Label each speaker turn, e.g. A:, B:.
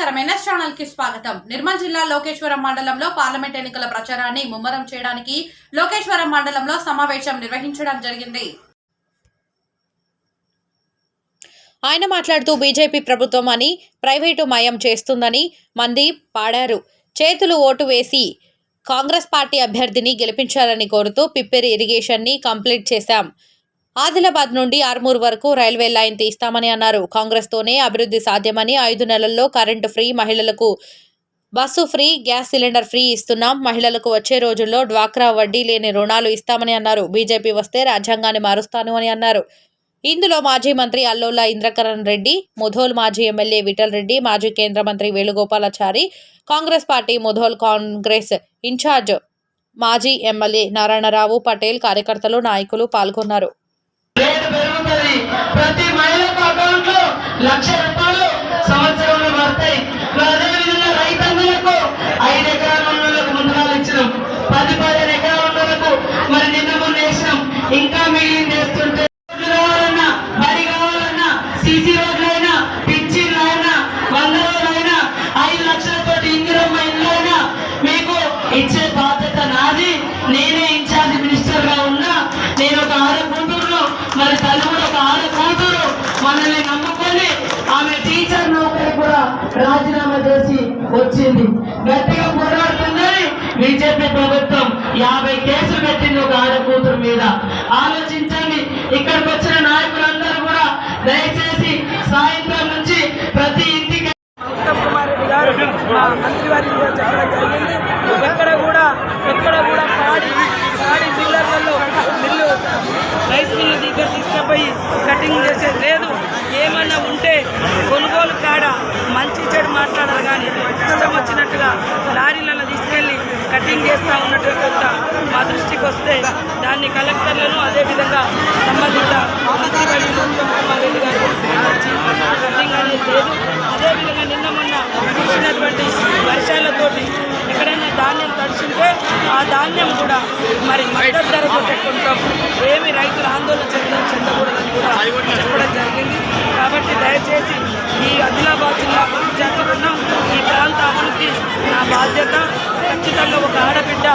A: నమస్కారం. ఛానల్కి స్వాగతం. నిర్మల్ జిల్లా లోకేశ్వరం మండలంలో పార్లమెంట్ ఎన్నికల ప్రచారాన్ని ముమ్మరం చేయడానికి లోకేశ్వరం మండలంలో సమావేశం నిర్వహించడం జరిగింది. ఆయన మాట్లాడుతూ బీజేపీ ప్రభుత్వం అని ప్రైవేటు మయం చేస్తుందని మంది పాడారు. చేతులు ఓటు వేసి కాంగ్రెస్ పార్టీ అభ్యర్థిని గెలిపించాలని కోరుతూ పిప్పెరి ఇరిగేషన్ని కంప్లీట్ చేశాం. ఆదిలాబాద్ నుండి ఆర్మూర్ వరకు రైల్వే లైన్ తీస్తామని అన్నారు. కాంగ్రెస్తోనే అభివృద్ధి సాధ్యమని ఐదు నెలల్లో కరెంటు ఫ్రీ మహిళలకు bus free gas cylinder free ఇస్తున్నాం. మహిళలకు వచ్చే రోజుల్లో డ్వాక్రా వడ్డీ లేని రుణాలు ఇస్తామని అన్నారు. బీజేపీ వస్తే రాజ్యాంగాన్ని మారుస్తాను అని అన్నారు. ఇందులో మాజీ మంత్రి అల్లోల ఇంద్రకరణ్ రెడ్డి ముధోల్ మాజీ ఎమ్మెల్యే విఠల్ రెడ్డి మాజీ కేంద్ర మంత్రి వేణుగోపాలాచారి కాంగ్రెస్ పార్టీ ముధోల్ కాంగ్రెస్ ఇన్ఛార్జ్ మాజీ ఎమ్మెల్యే నారాయణరావు పటేల్ కార్యకర్తలు నాయకులు పాల్గొన్నారు.
B: రేటు పెరుగుతుంది. ప్రతి మహిళకు అకౌంట్లో లక్ష రూపాయలు సంవత్సరంలో పడతాయి. మరి అదే విధంగా రైతన్నలకు ఐదు ఎకరాల ఉన్నోళ్ళకు ముందుగాలు ఇచ్చినాం. పది పదిహేను ఎకరాల ఉన్నోళ్ళకు మరి నిన్న మొన్న వేసినాం. ఇంకా మిగిలింది చేస్తుంటే రాజీనామా చేసి వచ్చింది. గట్టిగా పోరాడుతుందని బీజేపీ ప్రభుత్వం యాభై కేసులు పెట్టింది ఒక ఆడకూతురు మీద. ఆలోచించండి. ఇక్కడికి వచ్చిన నాయకులందరూ కూడా దయచేసి సాయంత్రం నుంచి ప్రతి ఇంటికి
C: చేస్తూ మా దృష్టికి వస్తే దాన్ని కలెక్టర్లను అదేవిధంగా సంబంధిత మంత్రివర్యులు రెడ్డి గారు కటింగ్ అనేది లేదు. అదేవిధంగా నిన్న మొన్న కురిసినటువంటి వర్షాలతోటి ఎక్కడైనా ధాన్యం తడిచింటే ఆ ధాన్యం కూడా మరి మద్దతు ధర పెట్టుకుంటాం ఏమి రైతులు ఆందోళన చెందడం చెందకూడదని కూడా చెప్పడం జరిగింది. కాబట్టి దయచేసి ఈ ఆదిలాబాద్ జిల్లా ఇన్ఛార్జిగా ఉన్నాం ఈ ప్రాంత అభివృద్ధి నా బాధ్యత. ఖచ్చితంగా ఒక ఆడబిడ్డ